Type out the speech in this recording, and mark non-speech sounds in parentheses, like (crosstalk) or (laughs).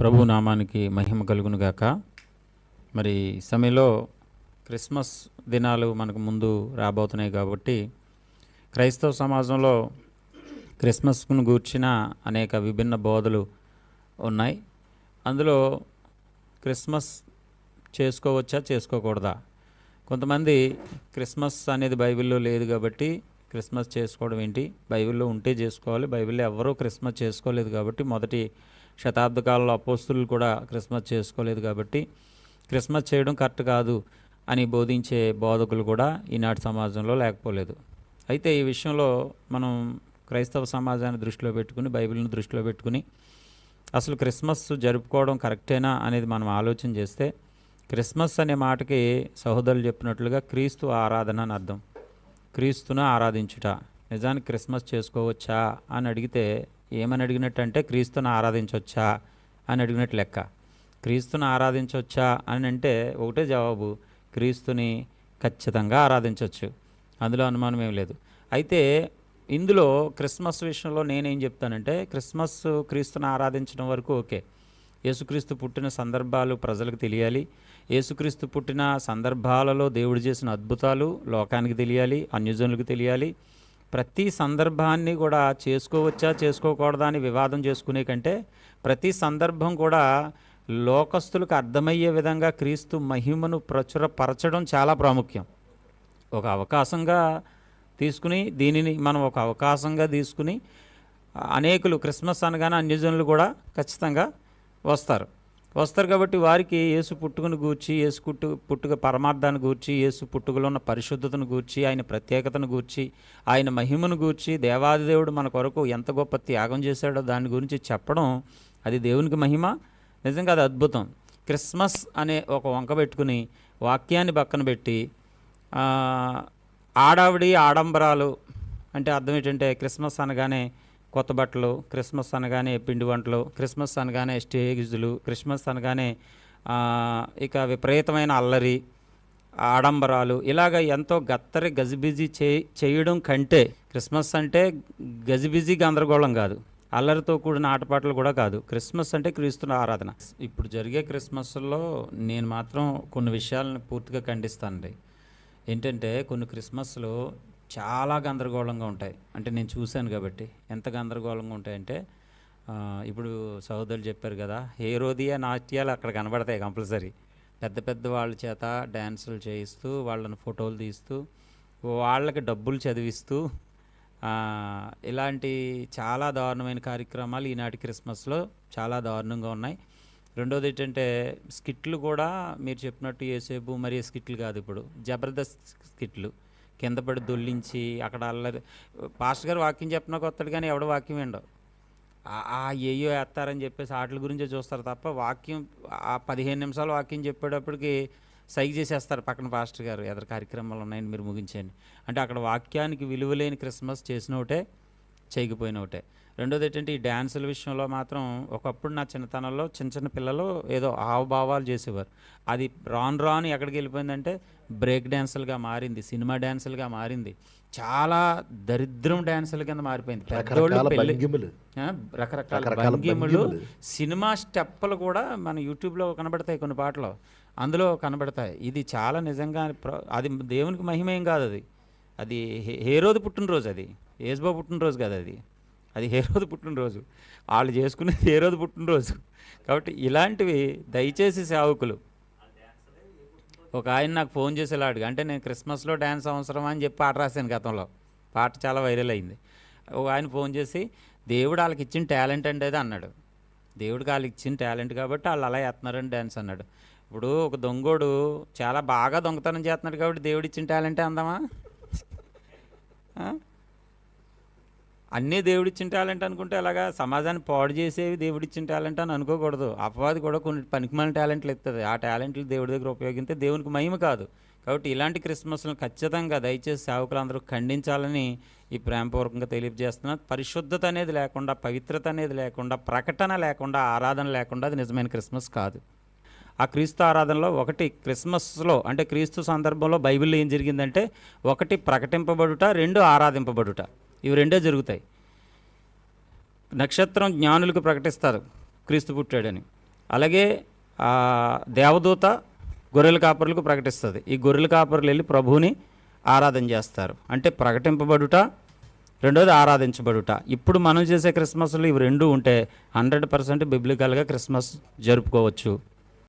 ప్రభు నామానికి మహిమ కలుగునుగాక. మరి సమయంలో క్రిస్మస్ దినాలు మనకు ముందు రాబోతున్నాయి కాబట్టి క్రైస్తవ సమాజంలో క్రిస్మస్ను గూర్చిన అనేక విభిన్న బోధలు ఉన్నాయి. అందులో క్రిస్మస్ చేసుకోవచ్చా చేసుకోకూడదా? కొంతమంది క్రిస్మస్ అనేది బైబిల్లో లేదు కాబట్టి క్రిస్మస్ చేసుకోవడం ఏంటి? బైబిల్లో ఉంటే చేసుకోవాలి బైబిల్లో ఎవరూ క్రిస్మస్ చేసుకోలేదు కాబట్టి మొదటి శతాబ్ద కాలంలో అపోస్తులు కూడా క్రిస్మస్ చేసుకోలేదు కాబట్టి క్రిస్మస్ చేయడం కరెక్ట్ కాదు అని బోధించే బోధకులు కూడా ఈనాటి సమాజంలో లేకపోలేదు. అయితే ఈ విషయంలో మనం క్రైస్తవ సమాజాన్ని దృష్టిలో పెట్టుకుని బైబిల్ని దృష్టిలో పెట్టుకుని అసలు క్రిస్మస్ జరుపుకోవడం కరెక్టేనా అనేది మనం ఆలోచన చేస్తే క్రిస్మస్ అనే మాటకి సహోదరులు చెప్పినట్లుగా క్రీస్తు ఆరాధన అని అర్థం. క్రీస్తును ఆరాధించుట. నిజానికి క్రిస్మస్ చేసుకోవచ్చా అని అడిగితే ఏమని అడిగినట్టు అంటే క్రీస్తును ఆరాధించవచ్చా అని అడిగినట్టు లెక్క. క్రీస్తును ఆరాధించవచ్చా అని అంటే ఒకటే జవాబు క్రీస్తుని ఖచ్చితంగా ఆరాధించవచ్చు అందులో అనుమానం ఏం లేదు. అయితే ఇందులో క్రిస్మస్ విషయంలో నేనేం చెప్తానంటే క్రిస్మస్ క్రీస్తుని ఆరాధించడం వరకు ఓకే. యేసుక్రీస్తు పుట్టిన సందర్భాలు ప్రజలకు తెలియాలి. యేసుక్రీస్తు పుట్టిన సందర్భాలలో దేవుడు చేసిన అద్భుతాలు లోకానికి తెలియాలి అన్యజనులకు తెలియాలి. ప్రతి సందర్భాన్ని కూడా చేసుకోవచ్చా చేసుకోకూడదా అని వివాదం చేసుకునే కంటే ప్రతి సందర్భం కూడా లోకస్తులకు అర్థమయ్యే విధంగా క్రీస్తు మహిమను ప్రచురపరచడం చాలా ప్రాముఖ్యం. ఒక అవకాశంగా తీసుకుని దీనిని మనం ఒక అవకాశంగా తీసుకుని అనేకులు క్రిస్మస్ అనగానే అన్యజనులు కూడా ఖచ్చితంగా వస్తారు. వస్తారు కాబట్టి వారికి యేసు పుట్టుకను గూర్చి యేసు పుట్టు పుట్టుక పరమార్థాన్ని గూర్చి యేసు పుట్టుకలో ఉన్న పరిశుద్ధతను గూర్చి ఆయన ప్రత్యేకతను గూర్చి ఆయన మహిమను గూర్చి దేవాదిదేవుడు మన కొరకు ఎంత గొప్ప త్యాగం చేశాడో దాని గురించి చెప్పడం అది దేవునికి మహిమ. నిజంగా అది అద్భుతం. క్రిస్మస్ అనే ఒక వంక పెట్టుకుని వాక్యాన్ని పక్కన పెట్టి ఆడావిడి ఆడంబరాలు అంటే అర్థం ఏంటంటే క్రిస్మస్ అనగానే కొత్త బట్టలు క్రిస్మస్ అనగానే పిండి వంటలు క్రిస్మస్ అనగానే స్టేజ్లు క్రిస్మస్ అనగానే ఇక విపరీతమైన అల్లరి ఆడంబరాలు ఇలాగ ఎంతో గత్తరి గజిబిజి చే చేయడం కంటే క్రిస్మస్ అంటే గజిబిజి గందరగోళం కాదు. అల్లరితో కూడిన ఆటపాటలు కూడా కాదు. క్రిస్మస్ అంటే క్రీస్తుల ఆరాధన. ఇప్పుడు జరిగే క్రిస్మస్లో నేను మాత్రం కొన్ని విషయాలను పూర్తిగా ఖండిస్తానండి. ఏంటంటే కొన్ని క్రిస్మస్లో చాలా గందరగోళంగా ఉంటాయి. అంటే నేను చూశాను కాబట్టి. ఎంత గందరగోళంగా ఉంటాయంటే ఇప్పుడు సహోదరులు చెప్పారు కదా హేరోదియా నాట్యాలు అక్కడ కనబడతాయి కంపల్సరీ. పెద్ద పెద్ద వాళ్ళ చేత డ్యాన్సులు చేయిస్తూ వాళ్ళని ఫోటోలు తీస్తూ వాళ్ళకి డబ్బులు చదివిస్తూ ఇలాంటి చాలా దారుణమైన కార్యక్రమాలు ఈనాటి క్రిస్మస్లో చాలా దారుణంగా ఉన్నాయి. రెండోది ఏంటంటే స్కిట్లు కూడా మీరు చెప్పినట్టు ఏసేపు మరి స్కిట్లు కాదు ఇప్పుడు. జబర్దస్త్ స్కిట్లు. కింద పడి దొల్లించి అక్కడ అల్లరి. పాస్టర్ గారు వాక్యం చెప్పినా కొత్తడు కానీ ఎవడ వాక్యం ఏండో ఆ- ఆ ఏయో వేస్తారని చెప్పేసి వాటి గురించే చూస్తారు తప్ప వాక్యం ఆ పదిహేను నిమిషాలు వాక్యం చెప్పేటప్పటికి సైగ చేసేస్తారు పక్కన పాస్టర్ గారు. ఎదరు కార్యక్రమాలు ఉన్నాయని మీరు ముగించండి అంటే అక్కడ వాక్యానికి విలువలేని క్రిస్మస్ చేసిన ఒకటే చేయకపోయిన ఒకటే. రెండోది ఏంటంటే ఈ డ్యాన్సుల విషయంలో మాత్రం ఒకప్పుడు నా చిన్నతనంలో చిన్న చిన్న పిల్లలు ఏదో హావభావాలు చేసేవారు. అది రాను రాను ఎక్కడికి వెళ్ళిపోయిందంటే బ్రేక్ డ్యాన్సులుగా మారింది సినిమా డ్యాన్సులుగా మారింది. చాలా దరిద్రం డ్యాన్సుల కింద మారిపోయింది. పెద్దోళ్ళు రకరకాల భంగిములు. సినిమా స్టెప్పులు కూడా మన యూట్యూబ్లో కనబడతాయి కొన్ని పాటలు. అందులో కనబడతాయి. ఇది చాలా నిజంగా అది దేవునికి మహిమేం కాదు అది. అది హేరోది పుట్టినరోజు అది. యేసుబాబు పుట్టినరోజు కాదు అది. అది హేరోది పుట్టినరోజు. వాళ్ళు చేసుకునేది హేరోది పుట్టినరోజు. కాబట్టి ఇలాంటివి దయచేసి సేవకులు ఒక ఆయన నాకు ఫోన్ చేసి ఇలా అడిగా. అంటే నేను క్రిస్మస్లో డ్యాన్స్ అవసరం అని చెప్పి పాట రాశాను గతంలో. పాట చాలా వైరల్ అయింది. ఒక ఆయన ఫోన్ చేసి దేవుడు వాళ్ళకి ఇచ్చిన టాలెంట్ అండి అది అన్నాడు. దేవుడికి వాళ్ళకి ఇచ్చిన టాలెంట్ కాబట్టి వాళ్ళు అలా వేస్తున్నారని డ్యాన్స్ అన్నాడు. ఇప్పుడు ఒక దొంగోడు చాలా బాగా దొంగతనం చేస్తున్నాడు కాబట్టి దేవుడు ఇచ్చిన టాలెంటే అందామా? (laughs) అన్నీ దేవుడిచ్చిన టాలెంట్ అనుకుంటే అలాగా సమాజాన్ని పాడు చేసేవి దేవుడిచ్చిన టాలెంట్ అని అనుకోకూడదు. అపవాది కూడా కొన్ని పనికిమాలిన టాలెంట్లు ఇస్తుంది ఆ టాలెంట్లు దేవుడి దగ్గర ఉపయోగిస్తే దేవునికి మహిమ కాదు. కాబట్టి ఇలాంటి క్రిస్మస్లను ఖచ్చితంగా దయచేసి సేవకులందరూ ఖండించాలని ఈ ప్రేమపూర్వకంగా తెలియజేస్తున్నా. పరిశుద్ధత అనేది లేకుండా పవిత్రత అనేది లేకుండా ప్రకటన లేకుండా ఆరాధన లేకుండా అది నిజమైన క్రిస్మస్ కాదు. ఆ క్రీస్తు ఆరాధనలో ఒకటి క్రిస్మస్లో అంటే క్రీస్తు సందర్భంలో బైబిల్లో ఏం జరిగిందంటే ఒకటి ప్రకటింపబడుట రెండు ఆరాధింపబడుట. ఇవి రెండే జరుగుతాయి. నక్షత్రం జ్ఞానులకు ప్రకటిస్తారు క్రీస్తు పుట్టాడని. అలాగే ఆ, దేవదూత గొర్రెల కాపరులకు ప్రకటిస్తుంది. ఈ గొర్రెల కాపరులు వెళ్ళి ప్రభువుని ఆరాధన చేస్తారు. అంటే ప్రకటింపబడుట రెండోది ఆరాధించబడుట. ఇప్పుడు మనం చేసే క్రిస్మస్లు ఇవి రెండు ఉంటే హండ్రెడ్ పర్సెంట్ బిబ్లికల్గా క్రిస్మస్ జరుపుకోవచ్చు.